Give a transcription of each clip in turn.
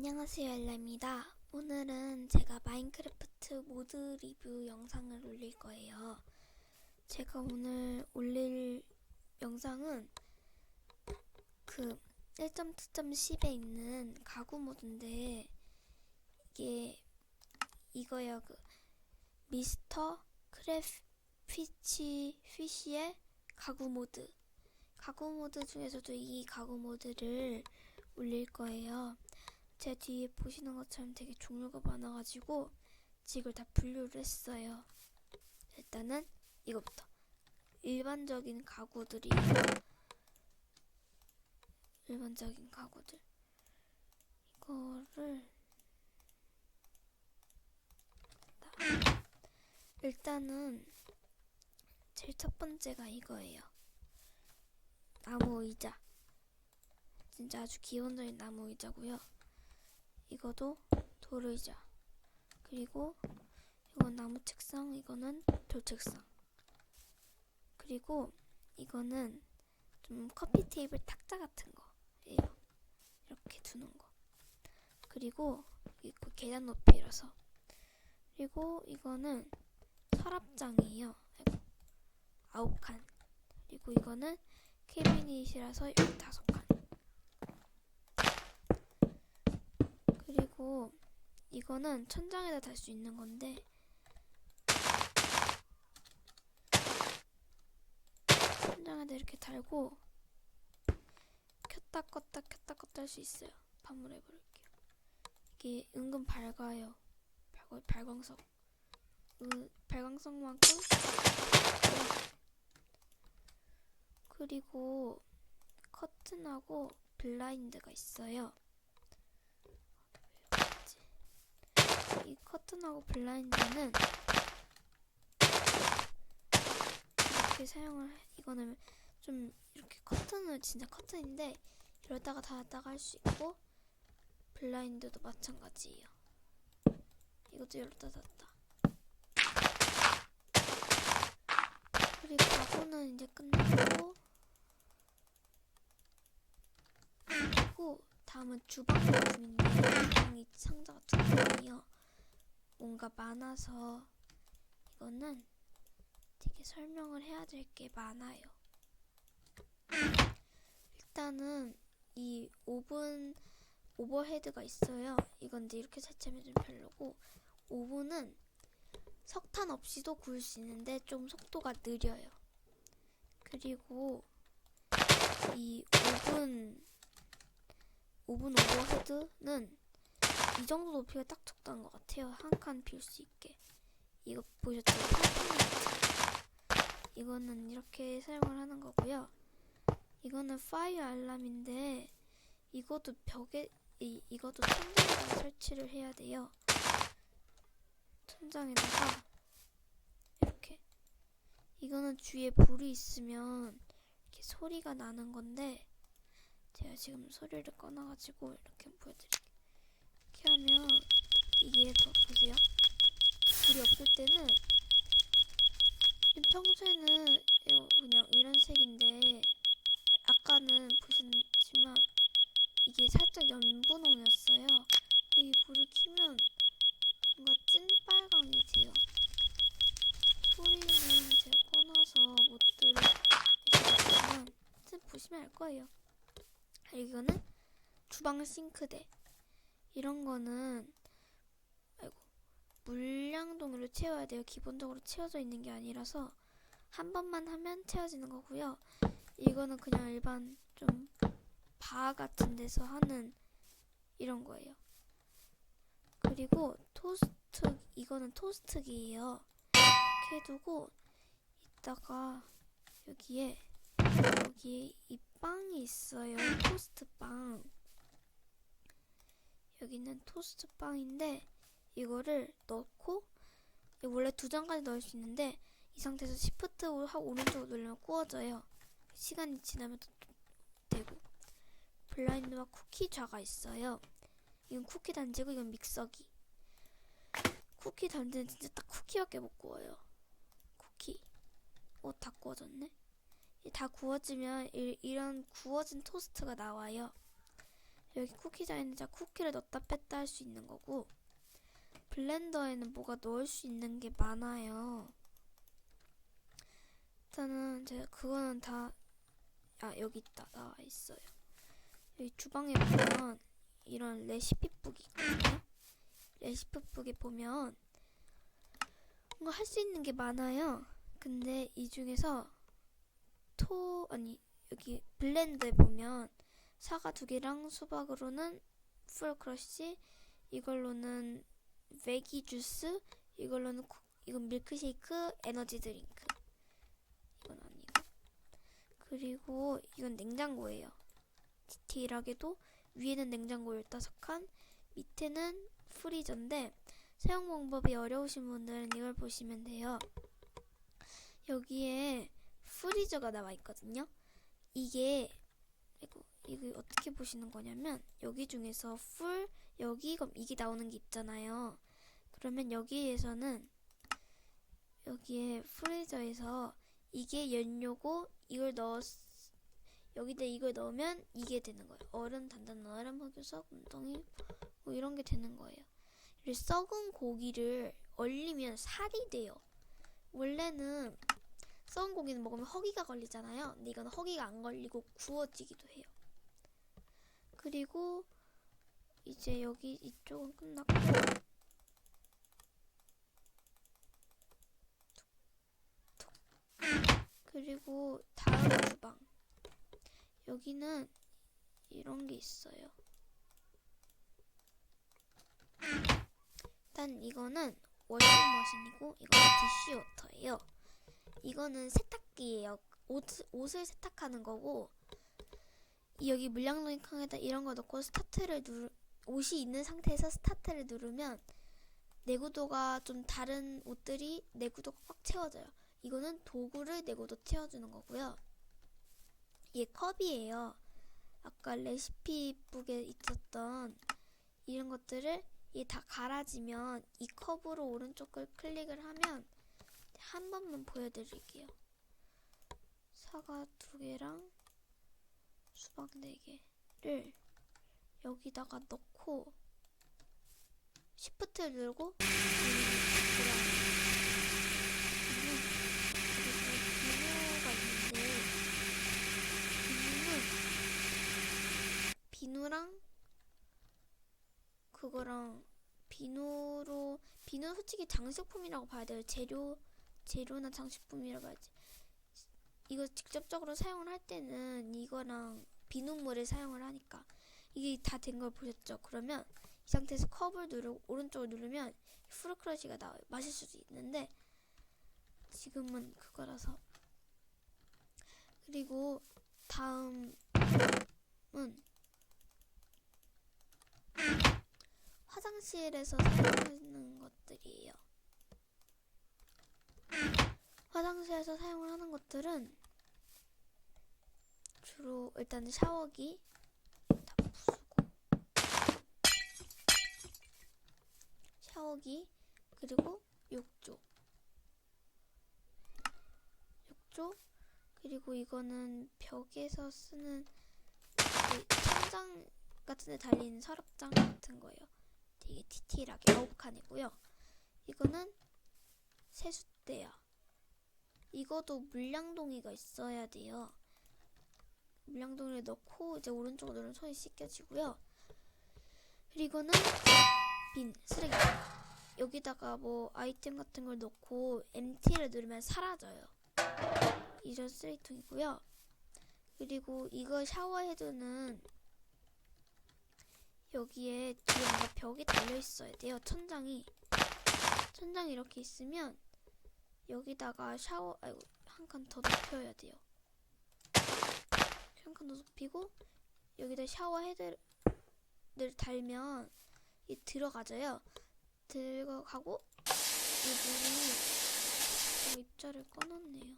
안녕하세요 엘라입니다. 오늘은 제가 마인크래프트 모드 리뷰 영상을 올릴 거예요. 제가 오늘 올릴 영상은 그 1.2.10에 있는 가구 모드인데 이게 이거요 그 미스터 크래피치 피쉬의 가구 모드 가구 모드 중에서도 이 가구 모드를 올릴 거예요. 제 뒤에 보시는 것처럼 되게 종류가 많아가지고 직을 다 분류를 했어요. 일단은 이거부터 일반적인 가구들이에요. 일반적인 가구들 이거를 다- 일단은 제일 첫 번째가 이거예요. 나무 의자. 진짜 아주 기본적인 나무 의자고요. 이거도 돌의자. 그리고 이건 나무 책상, 이거는 돌 책상. 그리고 이거는 좀 커피 테이블 탁자 같은 거예요. 이렇게 두는 거. 그리고 이거 계단 높이라서. 그리고 이거는 서랍장이에요. 아홉 칸. 그리고 이거는 캐비닛이라서 열다섯 칸. 그리고 이거는 천장에다 달 수 있는 건데 천장에다 이렇게 달고 켰다 껐다 켰다 껐다 할 수 있어요. 반문해 버릴게요. 이게 은근 밝아요. 밝, 발광석. 그 발광석만큼 그리고 커튼하고 블라인드가 있어요. 이 커튼하고 블라인드는 이렇게 사용을 해. 이거는 좀 이렇게 커튼은 진짜 커튼인데 이러다가 닫았다가 할 수 있고 블라인드도 마찬가지예요. 이것도 열었다 닫았다. 그리고 가구는 이제 끝났고 그리고 다음은 주방 부분인데 주방이 상자가 두 개이요. 뭔가 많아서 이거는 되게 설명을 해야 될 게 많아요. 일단은 이 오븐 오버헤드가 있어요. 이건 이제 이렇게 설치하면 좀 별로고 오븐은 석탄 없이도 구울 수 있는데 좀 속도가 느려요. 그리고 이 오븐 오븐 오버헤드는 이 정도 높이가 딱 적당한 것 같아요. 한 칸 빌 수 있게. 이거 보셨죠? 이거는 이렇게 사용을 하는 거고요. 이거는 파이어 알람인데 이것도 벽에 이, 이것도 천장에다가 설치를 해야 돼요. 천장에다가 이렇게 이거는 주위에 불이 있으면 이렇게 소리가 나는 건데 제가 지금 소리를 꺼놔가지고 이렇게 보여드릴게요. 이렇게 하면 이게 더 보세요. 불이 없을 때는 평소에는 그냥 이런 색인데 아까는 보셨지만 이게 살짝 연분홍이었어요. 이 불을 켜면 뭔가 찐빨강이 돼요. 소리는 제가 꺼놔서 못 들으시겠지만 보시면 알 거예요. 이거는 주방 싱크대. 이런 거는 아이고 물량 동으로 채워야 돼요. 기본적으로 채워져 있는 게 아니라서 한 번만 하면 채워지는 거고요. 이거는 그냥 일반 좀 바 같은 데서 하는 이런 거예요. 그리고 토스트 이거는 토스트기예요. 이렇게 두고 이따가 여기에 여기에 이 빵이 있어요. 토스트 빵. 여기는 토스트 빵인데 이거를 넣고 원래 두 장까지 넣을 수 있는데 이 상태에서 시프트 하고 오른쪽으로 누르면 구워져요. 시간이 지나면 또 되고 블라인드와 쿠키 좌가 있어요. 이건 쿠키 단지고 이건 믹서기. 쿠키 단지는 진짜 딱 쿠키밖에 못 구워요. 쿠키. 어, 다 구워졌네. 다 구워지면 이, 이런 구워진 토스트가 나와요. 여기 쿠키 자에는 쿠키를 넣었다 뺐다 할 수 있는 거고 블렌더에는 뭐가 넣을 수 있는 게 많아요. 일단은 제가 그거는 다 아 여기 있다 나와 있어요. 여기 주방에 보면 이런 레시피북이 있거든요. 레시피북에 보면 뭔가 할 수 있는 게 많아요. 근데 이 중에서 토 아니 여기 블렌드에 보면 사과 두 개랑 수박으로는 풀 크러쉬 이걸로는 ve기 주스 이걸로는 쿠- 이건 밀크쉐이크 에너지 드링크. 이건 아니고. 그리고 이건 냉장고예요. 디테일하게도 위에는 냉장고 15칸 밑에는 프리저인데 사용 방법이 어려우신 분들은 이걸 보시면 돼요. 여기에 프리저가 나와 있거든요. 이게 이게 어떻게 보시는 거냐면 여기 중에서 풀 여기 그럼 이게 나오는 게 있잖아요. 그러면 여기에서는 여기에 프리저에서 이게 연료고 이걸 넣었 여기다 이걸 넣으면 이게 되는 거예요. 얼음 단단 얼음 흑유석 웅덩이 뭐 이런 게 되는 거예요. 이 썩은 고기를 얼리면 살이 돼요. 원래는 썩은 고기는 먹으면 허기가 걸리잖아요. 근데 이건 허기가 안 걸리고 구워지기도 해요. 그리고 이제 여기 이쪽은 끝났고. 그리고 다음 주방 여기는 이런 게 있어요. 일단 이거는 워싱머신이고 이거는 디쉬워터예요. 이거는 세탁기예요. 옷, 옷을 세탁하는 거고 이 여기 물량로인 칸에다 이런 거 넣고 스타트를 누르 옷이 있는 상태에서 스타트를 누르면 내구도가 좀 다른 옷들이 내구도가 꽉 채워져요. 이거는 도구를 내구도 채워주는 거고요. 이게 컵이에요. 아까 레시피북에 있었던 이런 것들을 이게 다 갈아지면 이 컵으로 오른쪽을 클릭을 하면 한 번만 보여드릴게요. 사과 두 개랑 수박 네 개를 여기다가 넣고 시프트를 누르고 비누랑 그거랑 비누로 비누 솔직히 장식품이라고 봐야 돼요. 재료 재료나 장식품이라고 봐야지. 이거 직접적으로 사용을 할 때는 이거랑 비눗물을 사용을 하니까 이게 다 된 걸 보셨죠? 그러면 이 상태에서 컵을 누르고 오른쪽을 누르면 프루크러쉬가 나와요. 마실 수도 있는데 지금은 그거라서 그리고 다음은 화장실에서 사용하는 것들이에요. 화장실에서 사용을 하는 것들은 주로 일단 샤워기 다 부수고 샤워기 그리고 욕조 욕조 그리고 이거는 벽에서 쓰는 그 천장 같은 데 달리는 서랍장 같은 거예요. 되게 디테일하게 아홉 칸이고요. 이거는 세숫대야. 이것도 물량동이가 있어야 돼요. 물량동이를 넣고 이제 오른쪽 으로 누르면 손이 씻겨지고요. 그리고는 빈 쓰레기 여기다가 뭐 아이템 같은 걸 넣고 MT를 누르면 사라져요. 이런 쓰레기통이고요. 그리고 이거 샤워헤드는 여기에 뒤에 벽이 달려 있어야 돼요. 천장이 천장이 이렇게 있으면 여기다가 샤워 아이고 한 칸 더 높여야 돼요. 한 칸 더 높이고 여기다 샤워 헤드를 달면 이 들어가져요. 들어가고 이 어, 입자를 꺼놨네요.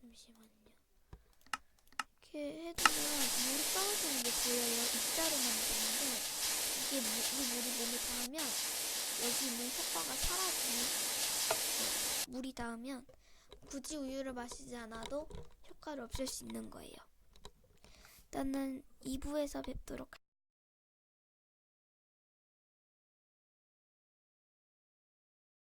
잠시만요. 이렇게 해두면 물이 떨어지는 게 보여요. 입자로만 되는데 이게 물, 이 물이 몸에 닿으면 여기 있는 효과가 사라지는 물이 닿으면 굳이 우유를 마시지 않아도 효과를 없앨 수 있는 거예요. 일단은 2부에서 뵙도록